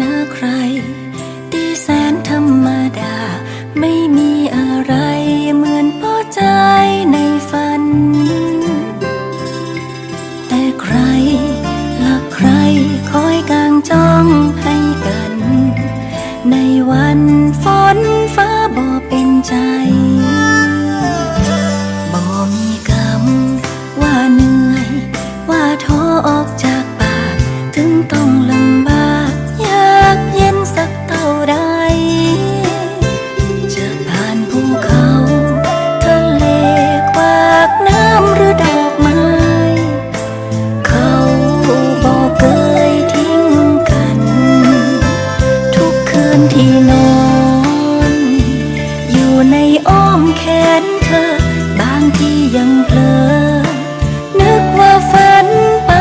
นะใคร ตีแสนธรรมดา ไม่มีอะไรเหมือนพ่อใจในฝัน แต่ใครหลักใครคอยกางจ้องให้กัน ในวันฝนฟ้าบ่เป็นใจบ่มีคำว่าเหนื่อย ว่าท้อออกใจ อ้อมแขนเธอ บางทียังเพลอ นึกว่าฝันไป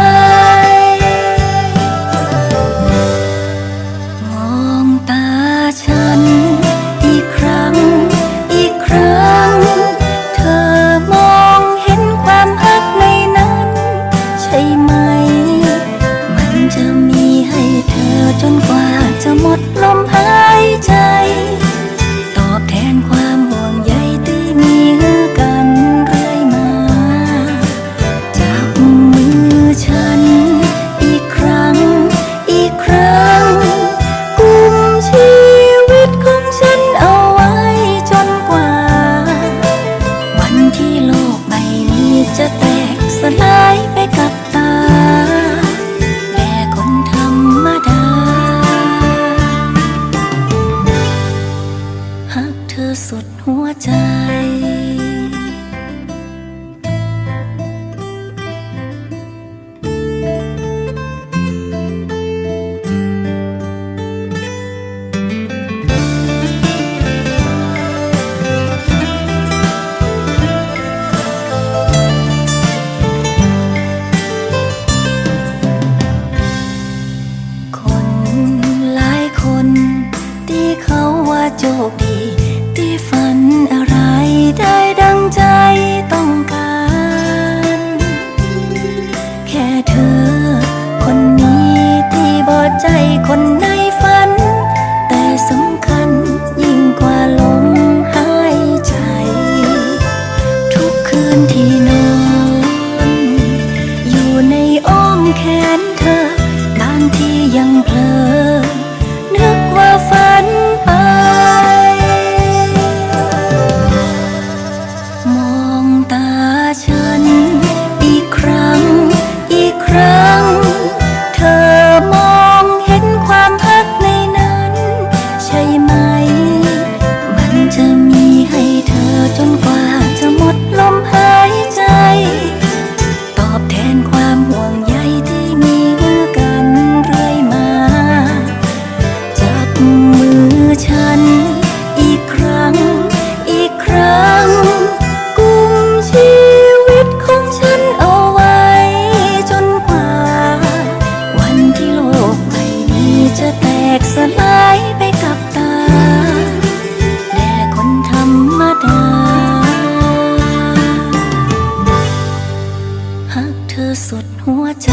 มองตาฉัน อีกครั้ง อีกครั้ง เธอมองเห็นความฮักในนั้น ใช่ไหม มันจะมีให้เธอจนกว่าจะหมดลมหายใจ กับตา แม่คนธรรมดา หาเธอสุดหัวใจ คนหลายคน ที่เขาว่าโชคดี สุดหัวใจ